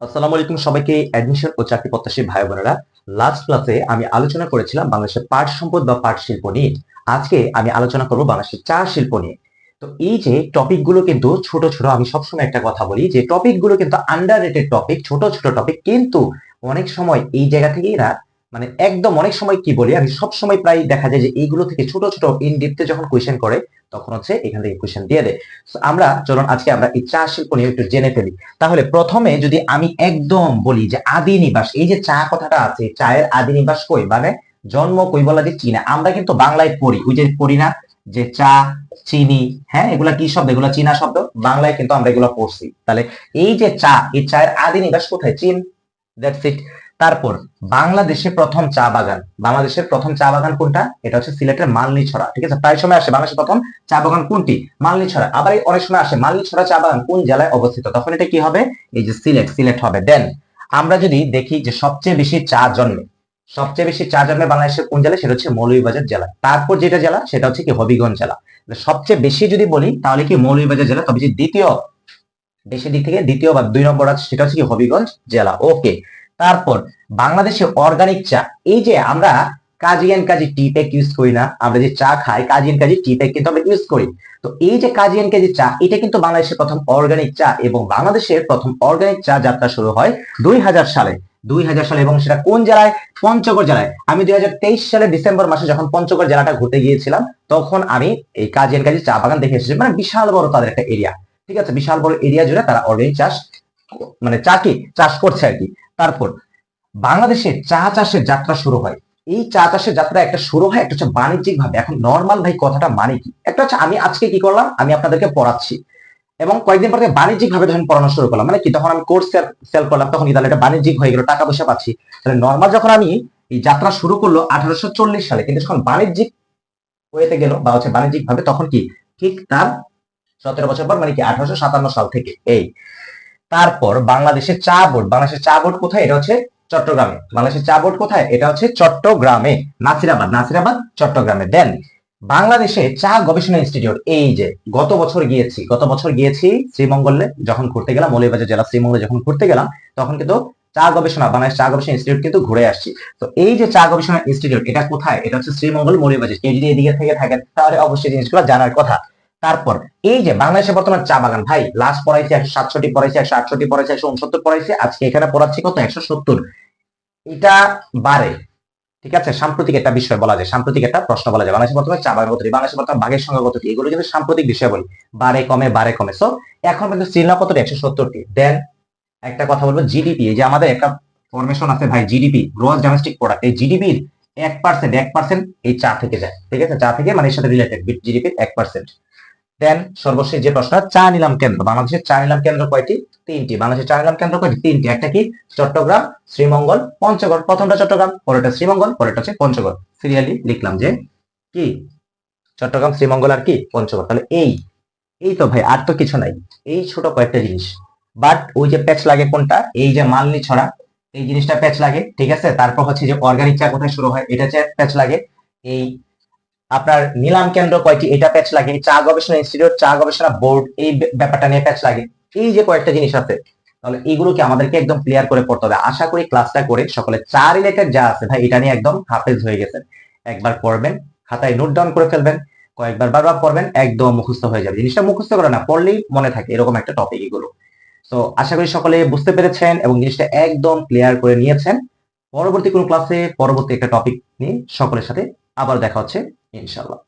আসসালামু আলাইকুম সবাইকে। অ্যাডমিশন ও চাকরি প্রত্যাশী ভাই বোনেরা লাস্ট ক্লাসে আমি আলোচনা করেছিলাম বাংলাদেশের পাট সম্পদ বা পাট শিল্প নিয়ে। আজকে আমি আলোচনা করব বাংলাদেশের চা শিল্প নিয়ে। তো এই যে টপিকগুলো কিন্তু ছোট ছোট, আমি সবসময় একটা কথা বলি যে টপিকগুলো কিন্তু আন্ডার রেটেড টপিক ছোট ছোট টপিক কিন্তু অনেক সময় এই জায়গা থেকেই না মানে একদম অনেক সময় কি বলি, আমি সব সময় প্রায় দেখা যায় যে এইগুলো থেকে ছোট ছোট ইন ডিপতে যখন কোয়েশ্চেন করে, তখন হচ্ছে এখান থেকে কোয়েশ্চেন দিয়ে দেয়। আমরা চলুন আজকে আমরা এই চা শিল্প নিয়ে একটু জেনে ফেলি। তাহলে প্রথমে যদি আমি একদম বলি যে আদি নিবাস, এই যে চা কথাটা আছে, চায়ের আদি নিবাস কই? মানে জন্ম কই বলা যে চীনা আমরা কিন্তু বাংলায় পড়ি। ওই যে পড়ি না? যে চা, চিনি হ্যাঁ এগুলা কি শব্দ? এগুলা চীনা শব্দ? বাংলায় কিন্তু আমরা এগুলো পড়ছি। তাহলে এই যে চা, এই চায়ের আদি নিবাস কোথায়? চীন দ্যাটস ইট তারপর বাংলাদেশে প্রথম চা বাগান। বাংলাদেশের প্রথম চা বাগান কোনটা? এটা হচ্ছে সিলেটের মালনী ছড়া ঠিক আছে? প্রায় সময় আসে বাংলাদেশের প্রথম চা বাগান কোনটি? মালনী ছড়া আবার এই অনেক সময় আসে মালনী ছড়া চা বাগান কোন জেলায় অবস্থিত? তখন এটা কি হবে? এই যে সিলেট সিলেট হবে। দেন আমরা যদি দেখি যে সবচেয়ে বেশি চা জন্মে, সবচেয়ে বেশি চা জন্মে বাংলাদেশের কোন জেলা সেটা হচ্ছে মৌলভীবাজার জেলা। তারপর যেটা জেলা? সেটা হচ্ছে কি? হবিগঞ্জ জেলা। সবচেয়ে বেশি যদি বলি, তাহলে কি মৌলভীবাজার জেলা? তবে যে দ্বিতীয় দেশের দিক থেকে দ্বিতীয় বা দুই নম্বর আছে, সেটা হচ্ছে কি হবিগঞ্জ জেলা। ওকে তারপর বাংলাদেশে অর্গানিক চা, এই যে আমরা কাজিয়ান কাজি টি প্যাক ইউজ করি না, আমরা যে চা খাই, কাজিয়ান কাজি টি প্যাক কিন্তু আমরা ইউজ করি। তো এই যে কাজিয়ান কাজি চা, এটা কিন্তু বাংলাদেশের প্রথম অর্গানিক চা এবং বাংলাদেশের প্রথম অর্গানিক চা যাত্রা শুরু হয় দুই হাজার সালে। দুই হাজার সালে এবং সেটা কোন জেলায়? পঞ্চগড় জেলায়। আমি দুই হাজার তেইশ সালে ডিসেম্বর মাসে যখন পঞ্চগড় জেলাটা ঘুরতে গিয়েছিলাম, তখন আমি এই কাজিয়ান কাজি চা বাগান দেখে এসেছি। মানে বিশাল বড় তাদের একটা এরিয়া ঠিক আছে? বিশাল বড় এরিয়া জুড়ে তারা অর্গানিক চাষ মানে চা কি? চাষ করছে আর কি। তারপর বাংলাদেশে চা চাষের যাত্রা শুরু হয়। এই চা চাষের যাত্রা একটা শুরু হয়, একটা হচ্ছে বাণিজ্যিক ভাবে এখন নর্মাল ভাই কথাটা মানে কি? একটা হচ্ছে আমি আজকে কি করলাম? আমি আপনাদেরকে পড়াচ্ছি। এবং কয়েকদিন পর বাণিজ্যিক ভাবে যখন পড়ানো শুরু করলাম। মানে কি? তখন আমি কোর্স সেল করলাম, তখন তাহলে এটা বাণিজ্যিক হয়ে গেল, টাকা পয়সা পাচ্ছি। তাহলে নর্মাল যখন আমি এই যাত্রা শুরু করল আঠারোশো চল্লিশ সালে, কিন্তু যখন বাণিজ্যিক হয়েতে গেল বা হচ্ছে বাণিজ্যিক ভাবে তখন কি? ঠিক তার সতেরো বছর পর মানে কি? আঠারোশো সাতান্ন সাল থেকে। এই তারপর বাংলাদেশের চা বোর্ড, বাংলাদেশের চা বোর্ড কোথায়? এটা হচ্ছে চট্টগ্রামে। বাংলাদেশের চা বোর্ড কোথায়? এটা হচ্ছে চট্টগ্রামে, নাসিরাবাদ নাসিরাবাদ, চট্টগ্রামে। দেন বাংলাদেশে চা গবেষণা ইনস্টিটিউট, এই যে গত বছর গিয়েছি, গত বছর গিয়েছি শ্রীমঙ্গলে যখন ঘুরতে গেলাম, মৌলভীবাজার জেলা শ্রীমঙ্গলে যখন ঘুরতে গেলাম, তখন কিন্তু চা গবেষণা, বাংলাদেশ চা গবেষণা ইনস্টিটিউট কিন্তু ঘুরে আসছি। তো এই যে চা গবেষণা ইনস্টিটিউট, এটা কোথায়? এটা হচ্ছে শ্রীমঙ্গল, মৌলভীবাজার। কেউ যদি এদিকে থেকে থাকে তাহলে অবশ্যই জিনিসগুলো জানার কথা। তারপর, এই যে বাংলাদেশে বর্তমান চা বাগান, ভাই লাস্ট পড়াইছে একশো সাতষট্টি, পড়াইছে একশো আটষট্টি, পড়াইছে একশো উনসত্তর, পড়াইছে, আজকে এখানে পড়াচ্ছি কত? একশো সত্তর। এটা বাড়ে, ঠিক আছে? সাম্প্রতিক একটা বিষয় বলা যায়, সাম্প্রতিক একটা প্রশ্ন বলা যায়। বাংলাদেশে বর্তমানে চা বাগান কতটি? বাংলাদেশে বর্তমানে বাঘের সংখ্যা কতটি? এগুলো কিন্তু সাম্প্রতিক বিষয় বলি। বাড়ে, কমে বাড়ে, কমে। সো এখন কিন্তু শ্রীলঙ্কা কতটি? একশো সত্তরটি। দেন একটা কথা বলব জিডিপি যে আমাদের একটা ফরমেশন আছে ভাই জিডিপি গ্রোথ ডোমেস্টিক প্রোডাক্ট এই জিডিপির এক পার্সেন্ট এক পার্সেন্ট এই চা থেকে যায়, ঠিক আছে? চা থেকে মানে এর সাথে রিলেটেড জিডিপির এক পার্সেন্ট দেন সর্বশেষ যে প্রশ্ন, চা নিলাম কেন্দ্র। বাংলাদেশের চা নিলাম কেন্দ্র কয়টি? তিনটি। বাংলাদেশের চা নিলাম কেন্দ্র কয়টি? তিনটি। একটা কি? চট্টগ্রাম, শ্রীমঙ্গল, পঞ্চগড়। প্রথমটা চট্টগ্রাম, পরেরটা শ্রীমঙ্গল, পরেরটা হচ্ছে পঞ্চগড়। সিরিয়ালি লিখলাম যে কি? চট্টগ্রাম, শ্রীমঙ্গল আর কি? পঞ্চগড়। তাহলে এই এই তো ভাই, আর তো কিছু নাই। এই ছোট কয়েকটা জিনিস। বাট ওই যে প্যাচ লাগে কোনটা? এই যে মালনি ছড়া, এই জিনিসটা প্যাচ লাগে, ঠিক আছে? তারপর হচ্ছে যে অর্গানিক চা কোথায় শুরু হয়? এটা প্যাচ লাগে, এই আপনার নিলাম কেন্দ্র কয়টি? এটা প্যাচ লাগে। চা গবেষণা ইনস্টিটিউট চা গবেষণা বোর্ড এই ব্যাপারটা নিয়ে প্যাচ লাগে। এই যে কয়েকটা জিনিস আছে, তাহলে এগুলোকে আমাদেরকে একদম ক্লিয়ার করে পড়তে হবে। আশা করি ক্লাসটা করে সকলে চা রিলেটেড যা আছে, ভাই, এটা নিয়ে একদম হাফেজ হয়ে গেছেন। একবার পড়বেন, খাতায় নোট ডাউন করে ফেলবেন, কয়েকবার বারবার পড়বেন, একদম মুখস্থ হয়ে যাবে। জিনিসটা মুখস্থ করে না, পড়লেই মনে থাকে এরকম একটা টপিক এগুলো। তো আশা করি সকলে বুঝতে পেরেছেন এবং জিনিসটা একদম ক্লিয়ার করে নিয়েছেন। পরবর্তী কোন ক্লাসে পরবর্তী একটা টপিক নিয়ে সকলের সাথে আবার দেখা হচ্ছে। ഇൻഷാല്ലാം